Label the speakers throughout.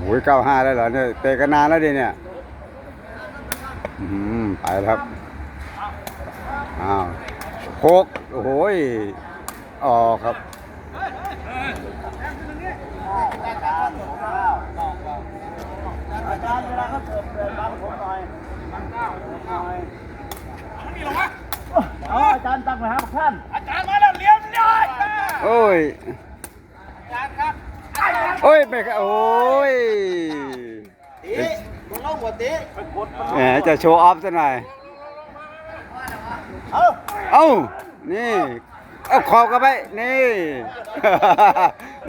Speaker 1: โอ้ยเก้าห้าแล้วเหรอเนี่ยเตะกันนานแล้วดิเนี่ยอืมไปแล้วครับอ้าวโคกโอ้โหยออกครับ
Speaker 2: อาจารย์เวลาเขาเสิร์ฟเดินบังผมหน่อยบังเก้าหน่อยอ๋ออาจารย์ตั้งไว้ครับท่าน
Speaker 3: อาจารย์มาแล้วเลี้ยมเลย
Speaker 1: โอ้ย
Speaker 3: อาจารย์ครับ
Speaker 1: โอ้ยไม่ครับโอ้ย
Speaker 2: ตีมึงลงหัวตีไปกดมัน
Speaker 1: แหมจะโชว์ออฟซะหน่อย
Speaker 2: เอ้า
Speaker 1: เอ้า นี่ เอาขอบกันไป นี่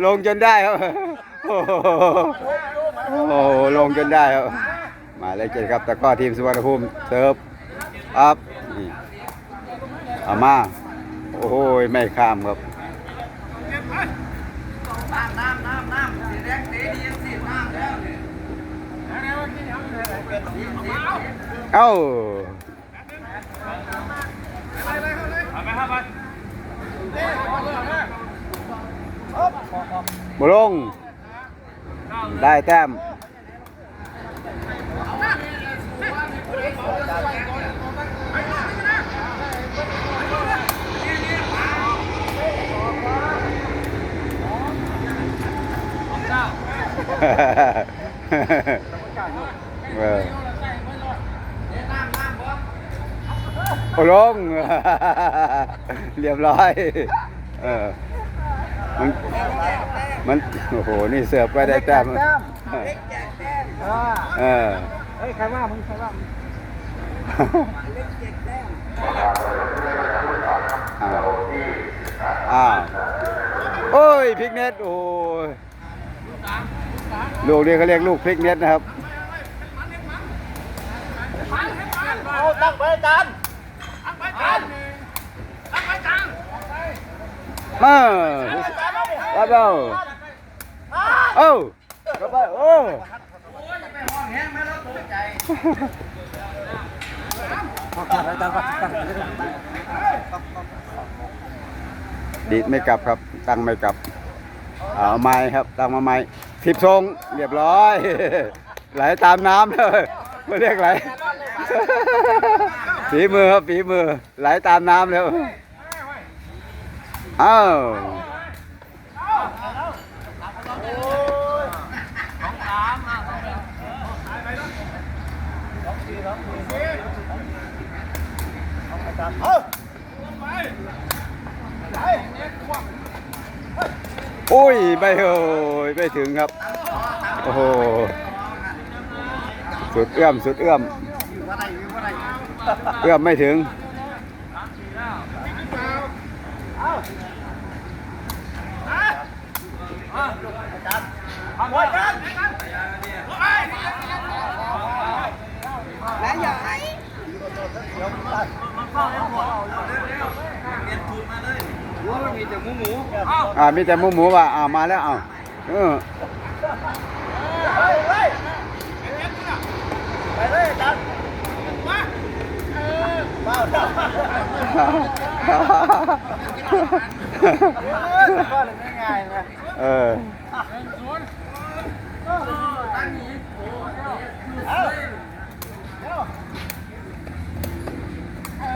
Speaker 1: ลงจนได้ครับ โอ้โหโอ้โหลงจนได้ครับ มาเลยเจ็ดครับแต่ก็ทีมสุวรรณภูมิเซิร์ฟอัพนี่เอามา โอ้โหไม่ข้ามครับ เอ้าบุลงได้แต้ม เออโอ้ลงเรียบร้อย เออ มัน มัน โอ้โห นี่เสือไปได้แต้ม
Speaker 2: เล็กแจมอ่า
Speaker 1: เออ
Speaker 2: เฮ้ย ใครว่ามึงใครว่ามึงเล็กแจกแต้ม
Speaker 1: อ้าวอ้าว โอ้ยพริกเน็ต โอ้ย ลูกนี้เขาเรียกลูกพริกเน็ตนะครับ
Speaker 2: เอาตั้งไว้อาจารย์
Speaker 3: ตั้งไปจานตั้งไปจาน
Speaker 1: มารับเอาเอ้ารับไปโอ้ดีดไม่กลับครับ ตั้งไม่กลับเอาไม้ครับ ตั้งมาไม้ สิบทรงเรียบร้อย ไหลตามน้ำเลยไม่เรียกไหลฝีมือครับฝีมือ ไหลตามน้ำแล้วอ้าว
Speaker 2: เอา
Speaker 1: โอ้ยไม่โอ้ยไม่ถึงครับ โอ้โห สุดเอื้อมสุดเอื้อม เอื้อมไม่ถึง
Speaker 2: หัวอาจารย์
Speaker 1: อ่ามีแต่หมูหมูว่ะอ่ามาแล้วอ่าเออ
Speaker 2: เฮ้ยเฮ้ยไปเลยอาจารย์เปล่าเปล่าเออก็เลยไม่ง่ายนะ
Speaker 1: เออ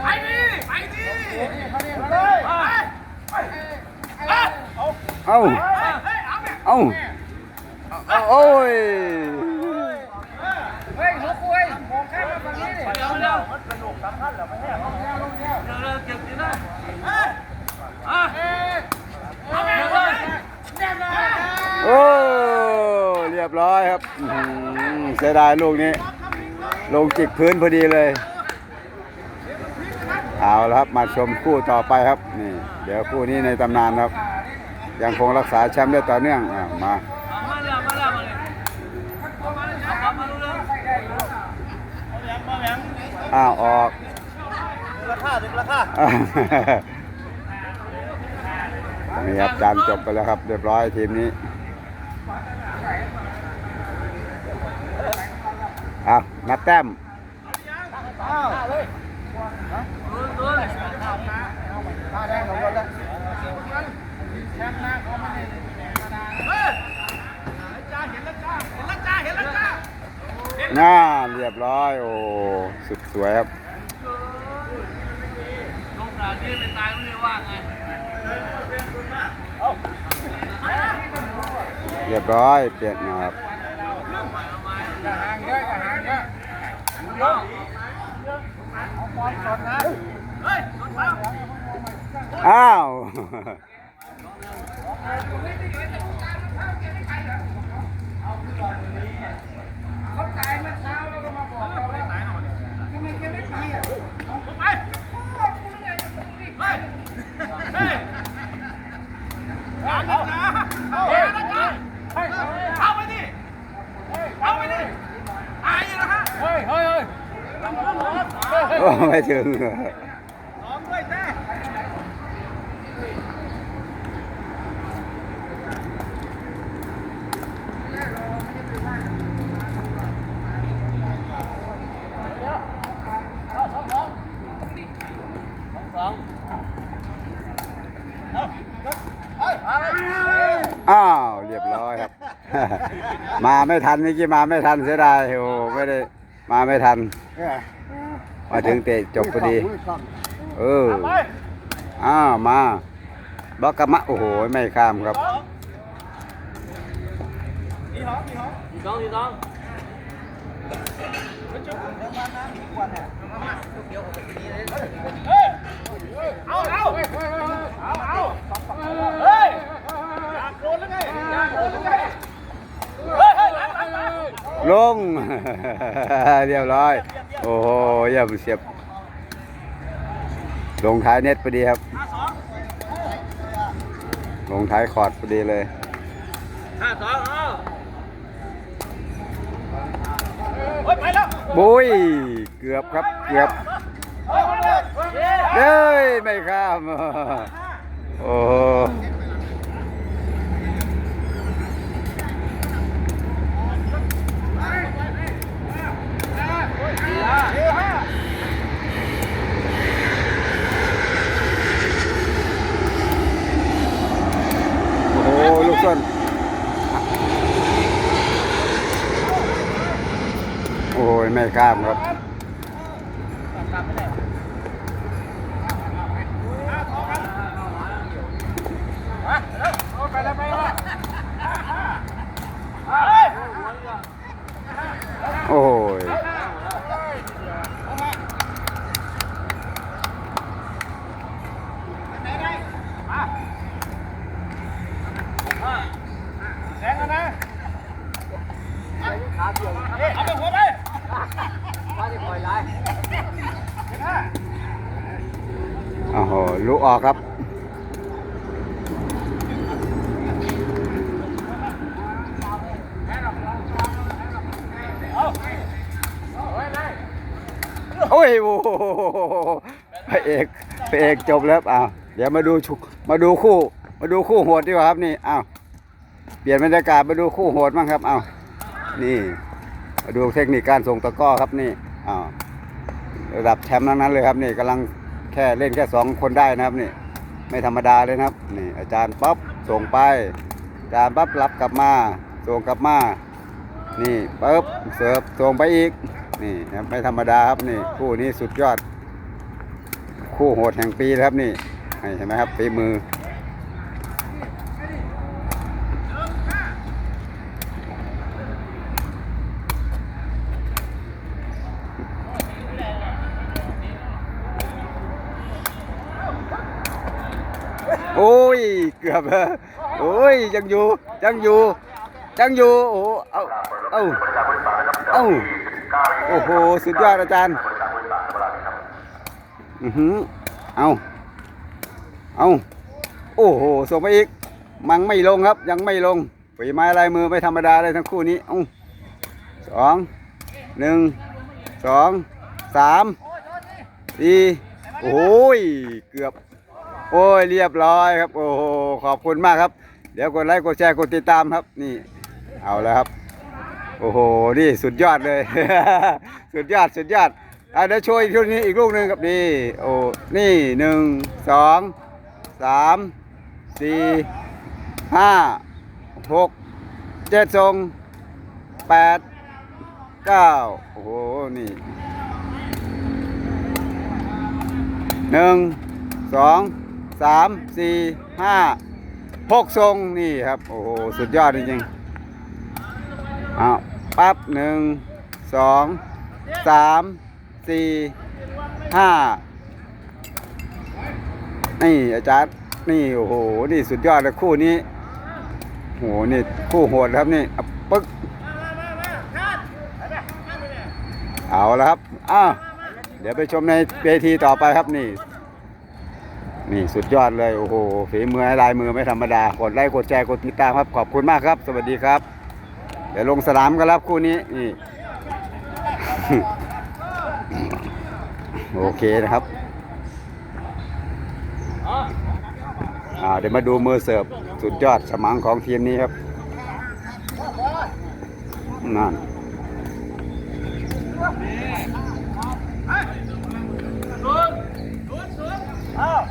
Speaker 3: ไปดิไปดิ
Speaker 2: เลย
Speaker 1: เอ้าเอาโอ้ย
Speaker 3: เฮ้ยลูกคุยมองแค่มาฝั่งนี้เดี๋ยวเดี๋ยว
Speaker 2: มันเป็นลูกสำคัญเหรอไม่ใช่
Speaker 3: เดี๋ยวเก็บดีนะอะเอาเลยแน่เลย
Speaker 1: โอ้เรียบร้อยครับเสียดายลูกนี้ ลงจิกพื้นพอดีเลยเอาละครับมาชมคู่ต่อไปครับนี่เดี๋ยวคู่นี้ในตำนานครับ ยังคงรักษาแชมป์ได้ต่อเนื่องอะมา
Speaker 3: มาแล้วมาแล้วมาเลยมาเลยเอามาดูเลย
Speaker 1: อ้าวออก
Speaker 2: ราคาถึงราคา
Speaker 1: นี่ครับการจบไปแล้วครับ เรียบร้อยทีมนี้อ้าวนับแต้ม
Speaker 2: อ้าว
Speaker 3: นแล้วจ้าเห็นแล้วจ้า
Speaker 1: น่าเรียบร้อย โอ้ สุดสวยครับ
Speaker 3: ลงกระนี้เป็นตายไม่ได้ว่าไง
Speaker 1: เรียบร้อยเปลี่ยนนะครับอ้าว
Speaker 3: เอาไปดิเอาไปดิตายแล้วฮะเฮ้ยเฮ้ยเฮ้ย
Speaker 1: โอ้ ไม่ถึง
Speaker 3: สองด้วยแท้
Speaker 1: อ้าว เรียบร้อยครับ มาไม่ทันเมื่อกี้มาไม่ทันเสียดายโอ้ไม่ได้มาไม่ทัน มาถึงเตะจบพอดี เอออ้าวมาบล็อกกะมะโอ้โห ไม่ข้ามครับ
Speaker 3: ดีน้องดีน้องเอาเอาเอาเอาเฮ้ยอยากโดนแล้วไงอยากโดนแล้วไงเฮ้ยเฮ้ยหลังหลังหลัง
Speaker 1: ลงเรียบร้อย โอ้โหเยี่ยมเสียบ ลงท้ายเน็ตพอดีครับ ลงท้ายคอร์ดพอดีเลย
Speaker 3: ห้าสองเอาเฮ้ยไปแล้ว
Speaker 1: บุยเกือบครับ เกือบ
Speaker 3: เฮ้ย
Speaker 1: ไม่ข้ามอ้โหโอ้โห ลูกส้น โอ้ยไม่ข้ามครับโอ้ย
Speaker 3: แซงกันนะเอาไปหัวไป
Speaker 1: โอ้โหลูกออกครับโอ้ยโอ้โหพระเอกพระเอกจบแล้วอ้าวเดี๋ยวมาดูชุมาดูคู่ มาดูคู่โหดดีกว่าครับนี่อ้าวเปลี่ยนบรรยากาศมาดูคู่โหดบ้างครับอ้าวนี่ ดูเทคนิคการส่งตะก้อครับนี่อ้าวระดับแชมป์นั้นเลยครับนี่กำลังแค่เล่นแค่สองคนได้นะครับนี่ไม่ธรรมดาเลยนะครับนี่อาจารย์ป๊อปส่งไปอาจารย์ป๊อปรับกลับมาส่งกลับมา นี่ปึ๊บเสิร์ฟส่งไปอีกนี่นะครับไม่ธรรมดาครับนี่คู่นี้สุดยอด คู่โหดแห่งปีครับนี่เห็นไหมครับฝีมือ โอ้ย เกือบโอ้ยยังอยู่ยังอยู่ยังอยู่โอ้เอาเอาเอาโอ้โหสุดยอดอาจารย์อือหือเอาเอาโอ้โหส่งไปอีกมังไม่ลงครับ ยังไม่ลงฝีไม้ลายมือไม่ธรรมดาเลยทั้งคู่นี้เอาสองหนึ่งสองสามสี่โอ้ยเกือบ โอ้ยเรียบร้อยครับ โอ้โหขอบคุณมากครับ เดี๋ยวกดไลค์กดแชร์กดติดตามครับ นี่ เอาแล้วครับ โอ้โหนี่สุดยอดเลย สุดยอดสุดยอดอะเดี๋ยวโชว์อีกทีนี้อีกลูกหนึ่งครับนี่โอ้นี่หนึ่งสองสามสี่ห้าหกเจ็ดทรงแปดเก้าโอ้โหนี่หนึ่งสอง สามสี่ห้าหกทรงนี่ครับ โอ้โห สุดยอดจริงๆเอาปั๊บหนึ่งสองสามสี่ห้านี่อาจารย์ นี่โอ้โห นี่สุดยอดเลยคู่นี้โหนี่คู่โหดครับนี่อะปึ๊กเอาละครับ อ้าว เดี๋ยวไปชมในเวทีต่อไปครับนี่ นี่สุดยอดเลยโอ้โหฝีมือลายมือไม่ธรรมดากดไลค์กดแชร์กดติดตามครับขอบคุณมากครับ สวัสดีครับ เดี๋ยวลงสนามกันแล้วคู่นี้นี่โอเคนะครับเดี๋ยวมาดูมือเสิร์ฟสุดยอดสมังของทีมนี้ครับนั่น